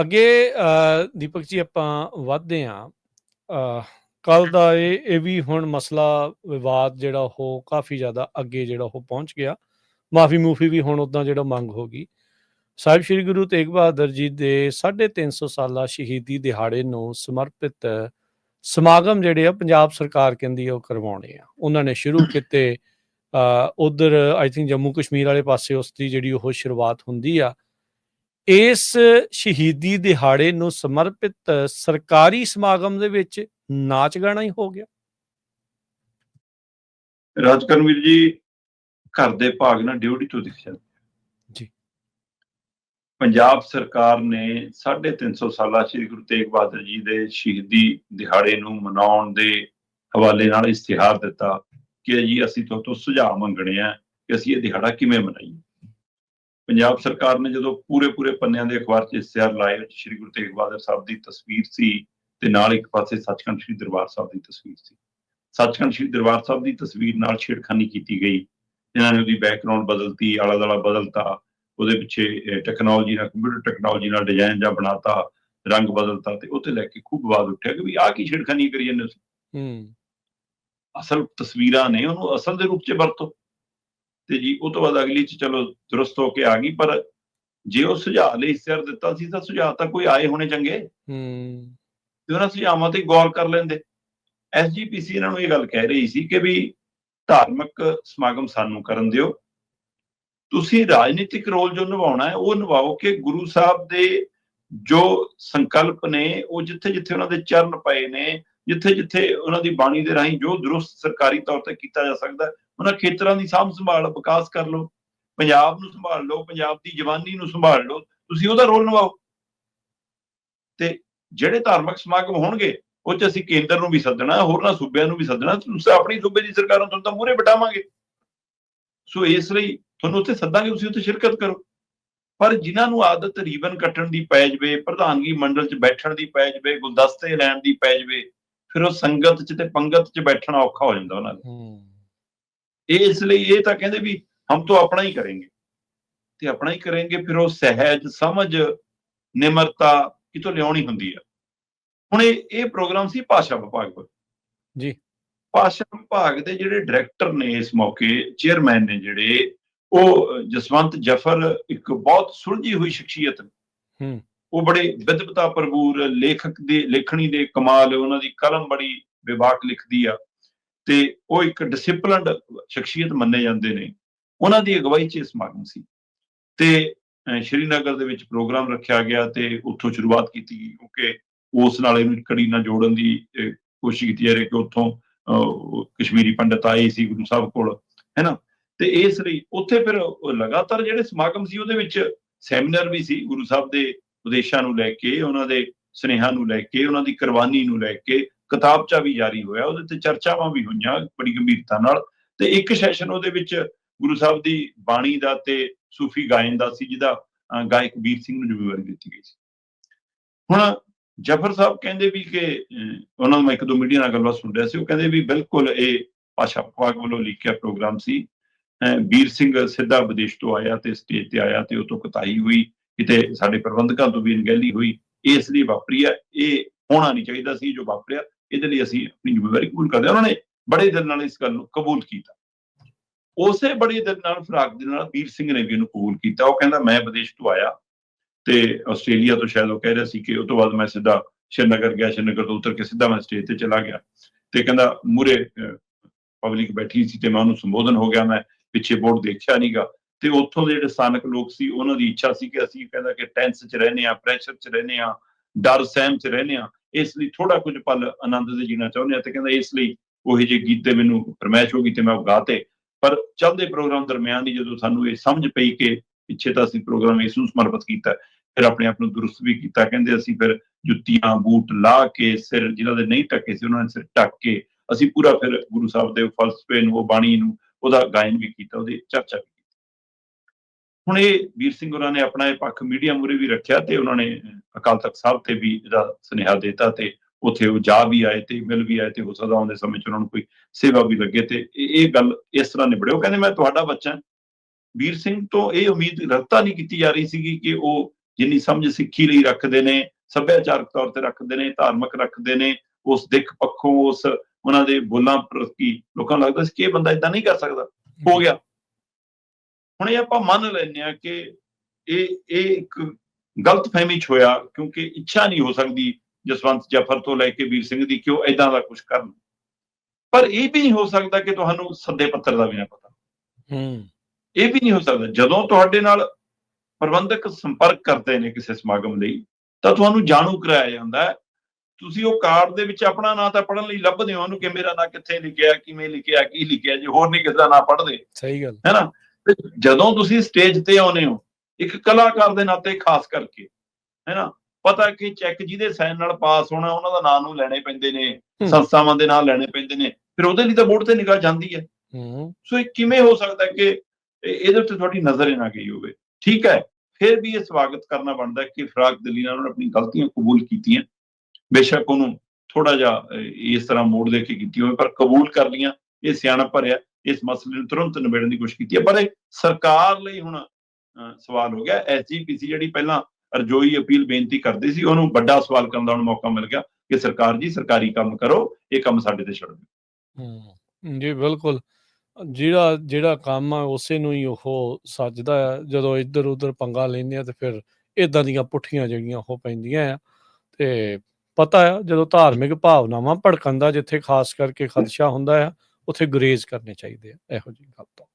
ਅੱਗੇ ਦੀਪਕ ਜੀ ਆਪਾਂ ਵਧਦੇ ਹਾਂ। ਕੱਲ ਦਾ ਇਹ ਇਹ ਵੀ ਹੁਣ ਮਸਲਾ ਵਿਵਾਦ ਜਿਹੜਾ ਉਹ ਕਾਫੀ ਜ਼ਿਆਦਾ ਅੱਗੇ ਜਿਹੜਾ ਉਹ ਪਹੁੰਚ ਗਿਆ। ਮਾਫੀ ਮੂਫੀ ਵੀ ਹੁਣ ਉਦਾਂ ਜਿਹੜਾ ਮੰਗ ਹੋ ਗਈ। ਸਾਹਿਬ ਸ੍ਰੀ ਗੁਰੂ ਤੇਗ ਬਹਾਦਰ ਜੀ ਦੇ 350 ਸਾਲਾ ਸ਼ਹੀਦੀ ਦਿਹਾੜੇ ਨੂੰ ਸਮਰਪਿਤ ਸਮਾਗਮ ਜਿਹੜੇ ਆ, ਪੰਜਾਬ ਸਰਕਾਰ ਕਹਿੰਦੀ ਆ ਉਹ ਕਰਵਾਉਣੇ ਆ। ਉਹਨਾਂ ਨੇ ਸ਼ੁਰੂ ਕੀਤੇ ਉਧਰ ਆਈ ਥਿੰਕ ਜੰਮੂ ਕਸ਼ਮੀਰ ਵਾਲੇ ਪਾਸੇ ਉਸ ਦੀ ਜਿਹੜੀ ਉਹ ਸ਼ੁਰੂਆਤ ਹੁੰਦੀ ਆ ਇਸ ਸ਼ਹੀਦੀ ਦਿਹਾੜੇ ਨੂੰ ਸਮਰਪਿਤ ਸਰਕਾਰੀ ਸਮਾਗਮ ਦੇ ਵਿੱਚ ਨਾਚ ਗਾਣਾ ਹੀ ਹੋ ਗਿਆ। ਰਾਜਕਰਮਵੀਰ ਜੀ ਘਰ ਦੇ ਭਾਗ ਨਾਲ ਡਿਊਟੀ ਤੋਂ ਦਿਖ ਜਾਂਦੇ ਜੀ। ਪੰਜਾਬ ਸਰਕਾਰ ਨੇ 350 ਸਾਲਾ ਸ੍ਰੀ ਗੁਰੂ ਤੇਗ ਬਹਾਦਰ ਜੀ ਦੇ ਸ਼ਹੀਦੀ ਦਿਹਾੜੇ ਨੂੰ ਮਨਾਉਣ ਦੇ ਹਵਾਲੇ ਨਾਲ ਇਸ਼ਤਿਹਾਰ ਦਿੱਤਾ ਕਿ ਜੀ ਅਸੀਂ ਤੁਹਾਡੇ ਤੋਂ ਸੁਝਾਅ ਮੰਗਣੇ ਆ ਕਿ ਅਸੀਂ ਇਹ ਦਿਹਾੜਾ ਕਿਵੇਂ ਮਨਾਈਏ। ਪੰਜਾਬ ਸਰਕਾਰ ਨੇ ਜਦੋਂ ਪੂਰੇ ਪੂਰੇ ਪੰਨਿਆਂ ਦੇ ਅਖਬਾਰ 'ਚ ਇਸ਼ਤਿਹਾਰ ਲਾਏ ਵਿੱਚ ਸ੍ਰੀ ਗੁਰੂ ਤੇਗ ਬਹਾਦਰ ਸਾਹਿਬ ਦੀ ਤਸਵੀਰ ਸੀ ਤੇ ਨਾਲ ਇੱਕ ਪਾਸੇ ਸੱਚਖੰਡ ਸ੍ਰੀ ਦਰਬਾਰ ਸਾਹਿਬ ਦੀ ਤਸਵੀਰ ਸੀ। ਸੱਚਖੰਡ ਸ੍ਰੀ ਦਰਬਾਰ ਸਾਹਿਬ ਦੀ ਤਸਵੀਰ ਨਾਲ ਛੇੜਖਾਨੀ ਕੀਤੀ ਗਈ ਇਹਨਾਂ ਨੇ ਉਹਦੀ ਬੈਕਗ੍ਰਾਉਂਡ ਬਦਲਤੀ ਆਲਾ ਦਾਲਾ ਬਦਲਤਾ ਉਹਦੇ ਪਿੱਛੇ ਟੈਕਨੋਲੋਜੀ ਨਾਲ ਕੰਪਿਊਟਰ ਟੈਕਨੋਲੋਜੀ ਨਾਲ ਡਿਜ਼ਾਈਨ ਜਾਂ ਬਣਾਤਾ ਰੰਗ ਬਦਲਤਾ ਤੇ ਉੱਤੇ ਲੈ ਕੇ ਖੂਬ ਆਵਾਜ਼ ਉੱਠਿਆ ਕਿ ਵੀ ਆਹ ਕੀ ਛੇੜਖਾਨੀ ਕਰੀ ਜਾਂਦੇ ਹੂੰ। ਅਸਲ ਤਸਵੀਰਾਂ ਨੇ ਉਹਨੂੰ ਅਸਲ ਦੇ ਰੂਪ 'ਚ ਵਰਤੋ। ਤੇ ਜੀ ਉਹ ਤੋਂ ਬਾਅਦ ਅਗਲੀ 'ਚ ਚਲੋ ਦਰਸਤ ਹੋ ਕੇ ਆ ਗਈ ਪਰ ਜੇ ਉਹ ਸੁਝਾਅ ਲਈ ਸਿਰ ਦਿੱਤਾ ਸੀ ਤਾਂ ਸੁਝਾਅ ਤਾਂ ਕੋਈ ਆਏ ਹੋਣੇ ਚੰਗੇ। ਹੂੰ। ਤੇ ਉਹਨਾਂ ਸੁਝਾਵਾਂ ਤੇ ਗੌਰ ਕਰ ਲੈਂਦੇ। ਐਸਜੀਪੀਸੀ ਇਹਨਾਂ ਨੂੰ ਇਹ ਗੱਲ ਕਹਿ ਰਹੀ ਸੀ ਕਿ ਵੀ ਧਾਰਮਿਕ ਸਮਾਗਮ ਸਾਨੂੰ ਕਰਨ ਦਿਓ। ਤੁਸੀਂ ਰਾਜਨੀਤਿਕ ਰੋਲ ਜੋ ਨਿਭਾਉਣਾ ਹੈ ਉਹ ਨਿਭਾਓ ਕਿ ਗੁਰੂ ਸਾਹਿਬ ਦੇ ਜੋ ਸੰਕਲਪ ਨੇ ਉਹ ਜਿੱਥੇ ਜਿੱਥੇ ਉਹਨਾਂ ਦੇ ਚਰਨ ਪਏ ਨੇ ਜਿੱਥੇ ਜਿੱਥੇ ਉਹਨਾਂ ਦੀ ਬਾਣੀ ਦੇ ਰਾਹੀਂ ਜੋ ਦਰੁਸਤ ਸਰਕਾਰੀ ਤੌਰ ਤੇ ਕੀਤਾ ਜਾ ਸਕਦਾ ਉਹਨਾਂ ਖੇਤਰਾਂ ਦੀ ਸਾਂਭ ਸੰਭਾਲ ਵਿਕਾਸ ਕਰ ਲਓ, ਪੰਜਾਬ ਨੂੰ ਸੰਭਾਲ ਲਓ, ਪੰਜਾਬ ਦੀ ਜਵਾਨੀ ਨੂੰ ਸੰਭਾਲ ਲਓ, ਤੁਸੀਂ ਉਹਦਾ ਰੋਲ ਨਿਭਾਓ। ਤੇ ਜਿਹੜੇ ਧਾਰਮਿਕ ਸਮਾਗਮ ਹੋਣਗੇ, ਉਹ ਚ ਅਸੀਂ ਕੇਂਦਰ ਨੂੰ ਵੀ ਸੱਦਣਾ, ਹੋਰਨਾਂ ਸੂਬਿਆਂ ਨੂੰ ਵੀ ਸੱਦਣਾ, ਤੁਸੀਂ ਆਪਣੀ ਸੂਬੇ ਦੀ ਸਰਕਾਰ ਨੂੰ ਤਾਂ ਮੂਹਰੇ ਬਿਠਾਵਾਂਗੇ। ਸੋ ਇਸ ਲਈ ਤੁਹਾਨੂੰ ਉੱਥੇ ਸੱਦਾਂਗੇ, ਤੁਸੀਂ ਉੱਥੇ ਸ਼ਿਰਕਤ ਕਰੋ। ਪਰ ਜਿਨ੍ਹਾਂ ਨੂੰ ਆਦਤ ਰੀਬਨ ਕੱਟਣ ਦੀ ਪੈ ਜਵੇ, ਪ੍ਰਧਾਨਗੀ ਮੰਡਲ 'ਚ ਬੈਠਣ ਦੀ ਪੈ ਜਵੇ, ਗੁਲਦਸਤੇ ਲੈਣ ਦੀ ਪੈ ਜਵੇ, ਫਿਰ ਉਹ ਸੰਗਤ 'ਚ ਤੇ ਪੰਗਤ 'ਚ ਬੈਠਣਾ ਔਖਾ ਹੋ ਜਾਂਦਾ ਉਹਨਾਂ ਲਈ ਇਸ ਲਈ ਇਹ ਤਾਂ ਕਹਿੰਦੇ ਵੀ ਹਮ ਤਾਂ ਆਪਣਾ ਹੀ ਕਰਾਂਗੇ। ਤੇ ਆਪਣਾ ਹੀ ਕਰਾਂਗੇ ਫਿਰ ਉਹ ਸਹਿਜ ਸਮਝ ਨਿਮਰਤਾ ਕਿਤੋਂ ਲਿਆਉਣੀ ਹੁੰਦੀ ਆ। ਹੁਣ ਇਹ ਇਹ ਪ੍ਰੋਗਰਾਮ ਸੀ ਭਾਸ਼ਾ ਵਿਭਾਗ ਦਾ ਜੀ। ਭਾਸ਼ਾ ਵਿਭਾਗ ਦੇ ਜਿਹੜੇ ਡਾਇਰੈਕਟਰ ਨੇ ਇਸ ਮੌਕੇ ਚੇਅਰਮੈਨ ਨੇ ਜਿਹੜੇ ਉਹ ਜਸਵੰਤ ਜਫਰ ਇੱਕ ਬਹੁਤ ਸੁਲਝੀ ਹੋਈ ਸ਼ਖਸੀਅਤ ਨੇ। ਹੂੰ। ਉਹ ਬੜੇ ਵਿਦਵਤਾ ਭਰਪੂਰ ਲੇਖਕ ਦੇ ਲੇਖਣੀ ਦੇ ਕਮਾਲ ਉਹਨਾਂ ਦੀ ਕਲਮ ਬੜੀ ਵਿਵਾਕ ਲਿਖਦੀ ਆ। ਤੇ ਉਹ ਇੱਕ ਡਿਸਪਲਿਨਡ ਸ਼ਖਸੀਅਤ ਮੰਨੇ ਜਾਂਦੇ ਨੇ। ਉਹਨਾਂ ਦੀ ਅਗਵਾਈ 'ਚ ਇਹ ਸਮਾਗਮ ਸੀ। ਤੇ ਸ਼੍ਰੀਨਗਰ ਦੇ ਵਿੱਚ ਪ੍ਰੋਗਰਾਮ ਰੱਖਿਆ ਗਿਆ ਤੇ ਉੱਥੋਂ ਸ਼ੁਰੂਆਤ ਕੀਤੀ ਗਈ ਕਿਉਂਕਿ ਉਸ ਨਾਲ ਇਹਨੂੰ ਕੜੀ ਨਾਲ ਜੋੜਨ ਦੀ ਕੋਸ਼ਿਸ਼ ਕੀਤੀ ਜਾ ਰਹੀ ਕਿ ਉੱਥੋਂ ਕਸ਼ਮੀਰੀ ਪੰਡਤ ਆਏ ਸੀ ਗੁਰੂ ਸਾਹਿਬ ਕੋਲ, ਹੈਨਾ? ਤੇ ਇਸ ਲਈ ਉੱਥੇ ਫਿਰ ਲਗਾਤਾਰ ਜਿਹੜੇ ਸਮਾਗਮ ਸੀ ਉਹਦੇ ਵਿੱਚ ਸੈਮੀਨਾਰ ਵੀ ਸੀ ਗੁਰੂ ਸਾਹਿਬ ਦੇ ਉਦੇਸ਼ਾਂ ਨੂੰ ਲੈ ਕੇ, ਉਹਨਾਂ ਦੇ ਸਨੇਹਾਂ ਨੂੰ ਲੈ ਕੇ, ਉਹਨਾਂ ਦੀ ਕੁਰਬਾਨੀ ਨੂੰ ਲੈ ਕੇ ਕਿਤਾਬਚਾ ਵੀ ਜਾਰੀ ਹੋਇਆ, ਉਹਦੇ ਤੇ ਚਰਚਾਵਾਂ ਵੀ ਹੋਈਆਂ ਬੜੀ ਗੰਭੀਰਤਾ ਨਾਲ। ਤੇ ਇੱਕ ਸੈਸ਼ਨ ਉਹਦੇ ਵਿੱਚ ਗੁਰੂ ਸਾਹਿਬ ਦੀ ਬਾਣੀ ਦਾ ਤੇ ਸੂਫੀ ਗਾਇਨ ਦਾ ਸੀ, ਜਿਹਦਾ ਗਾਇਕ ਵੀਰ ਸਿੰਘ ਨੂੰ ਜ਼ਿੰਮੇਵਾਰੀ ਦਿੱਤੀ ਗਈ ਸੀ। ਹੁਣ ਜਫਰ ਸਾਹਿਬ ਕਹਿੰਦੇ ਵੀ ਕਿ ਉਹਨਾਂ ਨੂੰ ਮੈਂ ਇੱਕ ਦੋ ਮੀਡੀਆ ਨਾਲ ਗੱਲਬਾਤ ਸੁਣ ਰਿਹਾ ਸੀ, ਉਹ ਕਹਿੰਦੇ ਵੀ ਬਿਲਕੁਲ ਇਹ ਭਾਸ਼ਾ ਵਿਭਾਗ ਵੱਲੋਂ ਲਿਖਿਆ ਪ੍ਰੋਗਰਾਮ ਸੀ। ਵੀਰ ਸਿੰਘ ਸਿੱਧਾ ਵਿਦੇਸ਼ ਤੋਂ ਆਇਆ ਤੇ ਸਟੇਜ ਤੇ ਆਇਆ ਤੇ ਉਹ ਤੋਂ ਕਤਾਈ ਹੋਈ, ਕਿਤੇ ਸਾਡੇ ਪ੍ਰਬੰਧਕਾਂ ਤੋਂ ਵੀ ਅਣਗਹਿਲੀ ਹੋਈ, ਇਸ ਲਈ ਵਾਪਰੀ ਆ। ਇਹ ਹੋਣਾ ਨਹੀਂ ਚਾਹੀਦਾ ਸੀ ਜੋ ਵਾਪਰਿਆ। ਇਹਦੇ ਲਈ ਅਸੀਂ ਆਪਣੀ ਜ਼ਿੰਮੇਵਾਰੀ ਕਬੂਲ ਕਰਦੇ ਹਾਂ। ਉਹਨਾਂ ਨੇ ਬੜੇ ਦਿਲ ਨਾਲ ਇਸ ਗੱਲ ਨੂੰ ਕਬੂਲ ਕੀਤਾ। ਉਸੇ ਬੜੇ ਦਿਲ ਨਾਲ ਫਰਾਕ ਦੇ ਨਾਲ ਵੀਰ ਸਿੰਘ ਨੇ ਵੀ ਇਹਨੂੰ ਕਬੂਲ ਕੀਤਾ। ਉਹ ਕਹਿੰਦਾ, ਮੈਂ ਵਿਦੇਸ਼ ਤੋਂ ਆਇਆ ਤੇ ਆਸਟ੍ਰੇਲੀਆ ਤੋਂ ਸ਼ਾਇਦ ਉਹ ਕਹਿ ਰਿਹਾ ਸੀ ਕਿ ਉਸ ਤੋਂ ਬਾਅਦ ਮੈਂ ਸਿੱਧਾ ਸ਼੍ਰੀਨਗਰ ਗਿਆ। ਸ਼੍ਰੀਨਗਰ ਤੋਂ ਉਤਰ ਕੇ ਸਿੱਧਾ ਮੈਂ ਸਟੇਜ ਤੇ ਚਲਾ ਗਿਆ। ਤੇ ਕਹਿੰਦਾ ਮੂਰੇ ਪਬਲਿਕ ਬੈਠੀ ਸੀ ਤੇ ਮੈਂ ਉਹਨੂੰ ਸੰਬੋਧਨ ਹੋ ਗਿਆ। ਮੈਂ ਪਿੱਛੇ ਬੋਰਡ ਦੇਖਿਆ ਨਹੀਂਗਾ ਤੇ ਉੱਥੋਂ ਦੇ ਜਿਹੜੇ ਸਥਾਨਕ ਲੋਕ ਸੀ, ਉਹਨਾਂ ਦੀ ਇੱਛਾ ਸੀ ਕਿ ਅਸੀਂ ਕਹਿੰਦਾ ਕਿ ਟੈਂਸ 'ਚ ਰਹਨੇ ਆ ਪ੍ਰੈਸ਼ਰ 'ਚ ਰਹਨੇ ਆ ਡਰ, ਸਹਿਮ 'ਚ ਰਹਨੇ ਆ ਇਸ ਲਈ ਥੋੜਾ ਕੁਝ ਪਲ ਆਨੰਦ ਦੇ ਜੀਣਾ ਚਾਹੁੰਦੇ ਆ ਤੇ ਕਹਿੰਦਾ ਇਸ ਲਈ ਉਹ ਜੇ ਗੀਤ ਤੇ ਮੈਨੂੰ ਫਰਮਾਇਸ਼ ਹੋ ਗਈ ਤੇ ਮੈਂ ਉਹ ਗਾਤੇ ਪਰ ਚੱਲਦੇ ਪ੍ਰੋਗਰਾਮ ਦਰਮਿਆਨ ਹੀ ਜਦੋਂ ਸਾਨੂੰ ਇਹ ਸਮਝ ਪਈ ਕਿ ਪਿੱਛੇ ਤਾਂ ਅਸੀਂ ਪ੍ਰੋਗਰਾਮ ਇਸ ਨੂੰ ਸਮਰਪਿਤ ਕੀਤਾ, ਫਿਰ ਆਪਣੇ ਆਪ ਨੂੰ ਦੁਰਸਤ ਵੀ ਕੀਤਾ, ਕਹਿੰਦੇ ਅਸੀਂ ਫਿਰ ਜੁੱਤੀਆਂ, ਬੂਟ ਲਾ ਕੇ, ਸਿਰ ਜਿਨ੍ਹਾਂ ਦੇ ਨਹੀਂ ਟੱਕੇ ਸੀ, ਉਹਨਾਂ ਨੇ ਸਿਰ ਟੱਕ ਕੇ ਅਸੀਂ ਪੂਰਾ ਫਿਰ ਗੁਰੂ ਸਾਹਿਬ ਦੇ ਫਲਸਫੇ ਨੂੰ, ਉਹ ਬਾਣੀ ਨੂੰ, ਉਹਦਾ ਗਾਇਨ ਵੀ ਕੀਤਾ, ਉਹਦੀ ਚਰਚਾ ਵੀ ਹੁਣ ਇਹ ਵੀਰ ਸਿੰਘ ਉਹਨਾਂ ਨੇ ਆਪਣਾ ਇਹ ਪੱਖ ਮੀਡੀਆ ਮੂਰੇ ਵੀ ਰੱਖਿਆ ਤੇ ਉਹਨਾਂ ਨੇ ਅਕਾਲ ਤਖਤ ਸਾਹਿਬ ਤੇ ਵੀ ਇਹਦਾ ਸੁਨੇਹਾ ਦਿੱਤਾ ਤੇ ਉੱਥੇ ਉਹ ਜਾ ਵੀ ਆਏ ਤੇ ਮਿਲ ਵੀ ਆਏ ਤੇ ਹੋ ਸਕਦਾ ਆਉਂਦੇ ਸਮੇਂ ਚ ਉਹਨਾਂ ਨੂੰ ਕੋਈ ਸੇਵਾ ਵੀ ਲੱਗੇ ਤੇ ਇਹ ਗੱਲ ਇਸ ਤਰ੍ਹਾਂ ਨਿਬੜੇ ਉਹ ਕਹਿੰਦੇ, ਮੈਂ ਤੁਹਾਡਾ ਬੱਚਾ ਵੀਰ ਸਿੰਘ ਤੋਂ ਇਹ ਉਮੀਦ ਰੱਖਤਾ ਨਹੀਂ ਕੀਤੀ ਜਾ ਰਹੀ ਸੀਗੀ ਕਿ ਉਹ ਜਿੰਨੀ ਸਮਝ ਸਿੱਖੀ ਲਈ ਰੱਖਦੇ ਨੇ, ਸੱਭਿਆਚਾਰਕ ਤੌਰ ਤੇ ਰੱਖਦੇ ਨੇ, ਧਾਰਮਿਕ ਰੱਖਦੇ ਨੇ, ਉਸ ਦਿੱਖ ਪੱਖੋਂ, ਉਸ ਉਹਨਾਂ ਦੇ ਬੋਲਾਂ ਪ੍ਰਤੀ ਲੋਕਾਂ ਨੂੰ ਲੱਗਦਾ ਸੀ ਕਿ ਇਹ ਬੰਦਾ ਇਦਾਂ ਨਹੀਂ ਕਰ ਸਕਦਾ। ਹੋ ਗਿਆ। ਹੁਣ ਇਹ ਆਪਾਂ ਮੰਨ ਲੈਂਦੇ ਆ ਕਿ ਇਹ ਇਹ ਇੱਕ ਗਲਤ ਫਹਿਮੀ ਚ ਹੋਇਆ ਕਿਉਂਕਿ ਇੱਛਾ ਨਹੀਂ ਹੋ ਸਕਦੀ ਜਸਵੰਤ ਜਫਰ ਤੋਂ ਲੈ ਕੇ ਵੀਰ ਸਿੰਘ ਦੀ ਕਿ ਉਹ ਇਦਾਂ ਦਾ ਕੁਝ ਕਰਨ। ਪਰ ਇਹ ਵੀ ਨਹੀਂ ਹੋ ਸਕਦਾ ਕਿ ਤੁਹਾਨੂੰ ਸੱਦੇ ਪੱਤਰ ਦਾ ਵੀ ਨਾ ਪਤਾ ਹੂੰ। ਇਹ ਵੀ ਨਹੀਂ ਹੋ ਸਕਦਾ। ਜਦੋਂ ਤੁਹਾਡੇ ਨਾਲ ਪ੍ਰਬੰਧਕ ਸੰਪਰਕ ਕਰਦੇ ਨੇ ਕਿਸੇ ਸਮਾਗਮ ਲਈ ਤਾਂ ਤੁਹਾਨੂੰ ਜਾਣੂ ਕਰਾਇਆ ਜਾਂਦਾ ਹੈ। ਤੁਸੀਂ ਉਹ ਕਾਰਡ ਦੇ ਵਿੱਚ ਆਪਣਾ ਨਾਂ ਤਾਂ ਪੜ੍ਹਨ ਲਈ ਲੱਭਦੇ ਹੋ। ਉਹਨੂੰ ਕਿ ਮੇਰਾ ਨਾਂ ਕਿੱਥੇ ਲਿਖਿਆ ਕਿਵੇਂ ਲਿਖਿਆ ਕੀ ਲਿਖਿਆ ਜੇ ਹੋਰ ਨਹੀਂ ਕਿਸੇ ਦਾ ਨਾਂ ਪੜ੍ਹਦੇ। ਸਹੀ ਗੱਲ। ਹੈਨਾ? ਤੇ ਜਦੋਂ ਤੁਸੀਂ ਸਟੇਜ ਤੇ ਆਉਨੇ ਹੋ ਇੱਕ ਕਲਾਕਾਰ ਦੇ ਨਾਤੇ ਖਾਸ ਕਰਕੇ ਹੈਨਾ ਪਤਾ ਕਿ ਚੈੱਕ ਜਿਹਦੇ ਸਾਈਨ ਨਾਲ ਪਾਸ ਹੋਣਾ ਉਹਨਾਂ ਦਾ ਨਾਂ ਨੂੰ ਲੈਣੇ ਪੈਂਦੇ ਨੇ। ਸੰਸਥਾਵਾਂ ਦੇ ਨਾਂ ਲੈਣੇ ਪੈਂਦੇ ਨੇ ਫਿਰ ਉਹਦੇ ਲਈ ਤਾਂ ਬੋਰਡ ਤੇ ਨਿਗਾਹ ਜਾਂਦੀ ਹੈ। ਸੋ ਇਹ ਕਿਵੇਂ ਹੋ ਸਕਦਾ ਕਿ ਇਹ- ਇਹਦੇ ਉੱਤੇ ਤੁਹਾਡੀ ਨਜ਼ਰ ਨਾ ਗਈ ਹੋਵੇ? ਠੀਕ ਹੈ ਫਿਰ ਵੀ ਇਹ ਸਵਾਗਤ ਕਰਨਾ ਬਣਦਾ ਕਿ ਫਰਾਕ ਦਲੀ ਨਾਲ ਉਹਨੇ ਆਪਣੀ ਗਲਤੀਆਂ ਕਬੂਲ ਕੀਤੀਆਂ। ਬੇਸ਼ੱਕ ਉਹਨੂੰ ਥੋੜਾ ਜਿਹਾ ਇਸ ਤਰ੍ਹਾਂ ਮੋੜ ਦੇ ਕੇ ਕੀਤੀ ਹੋਵੇ ਪਰ ਕਬੂਲ ਕਰ ਲੀਆਂ ਇਹ ਸਿਆਣਾ ਭਰਿਆ। ਇਸ ਮਸਲੇ ਨੂੰ ਤੁਰੰਤ ਨਿਬੇੜਨ ਦੀ ਕੋਸ਼ਿਸ਼ ਕੀਤੀ ਹੈ। ਪਰ ਇਹ ਸਰਕਾਰ ਲਈ ਹੁਣ ਸਵਾਲ ਹੋ ਗਿਆ। ਐਸਜੀਪੀਸੀ ਜਿਹੜੀ ਪਹਿਲਾਂ ਅਰਜੋਈ ਅਪੀਲ ਬੇਨਤੀ ਕਰਦੀ ਸੀ, ਉਹਨੂੰ ਵੱਡਾ ਸਵਾਲ ਕਰਨ ਦਾ ਹੁਣ ਮੌਕਾ ਮਿਲ ਗਿਆ ਕਿ ਸਰਕਾਰ ਜੀ, ਸਰਕਾਰੀ ਕੰਮ ਕਰੋ, ਇਹ ਕੰਮ ਸਾਡੇ ਤੇ ਛੱਡ। ਦਿਓ ਹੂੰ, ਜੀ ਬਿਲਕੁਲ। ਜਿਹੜਾ ਜਿਹੜਾ ਕੰਮ ਆ, ਉਸੇ ਨੂੰ ਹੀ ਉਹ ਸੱਜਦਾ ਆ। ਜਦੋਂ ਇੱਧਰ ਉੱਧਰ ਪੰਗਾ ਲੈਂਦੇ ਆ, ਤੇ ਫਿਰ ਇਦਾਂ ਦੀਆਂ ਪੁੱਠੀਆਂ ਜਿਹੜੀਆਂ ਉਹ ਪੈਂਦੀਆਂ ਆ। ਤੇ ਪਤਾ ਆ, ਜਦੋਂ ਧਾਰਮਿਕ ਭਾਵਨਾਵਾਂ ਭੜਕਣ ਦਾ, ਜਿੱਥੇ ਖਾਸ ਕਰਕੇ ਖਦਸ਼ਾ ਹੁੰਦਾ ਆ ਉੱਥੇ ਗੁਰੇਜ਼ ਕਰਨੇ ਚਾਹੀਦੇ ਆ ਇਹੋ ਜਿਹੀ ਗੱਲ ਤੋਂ।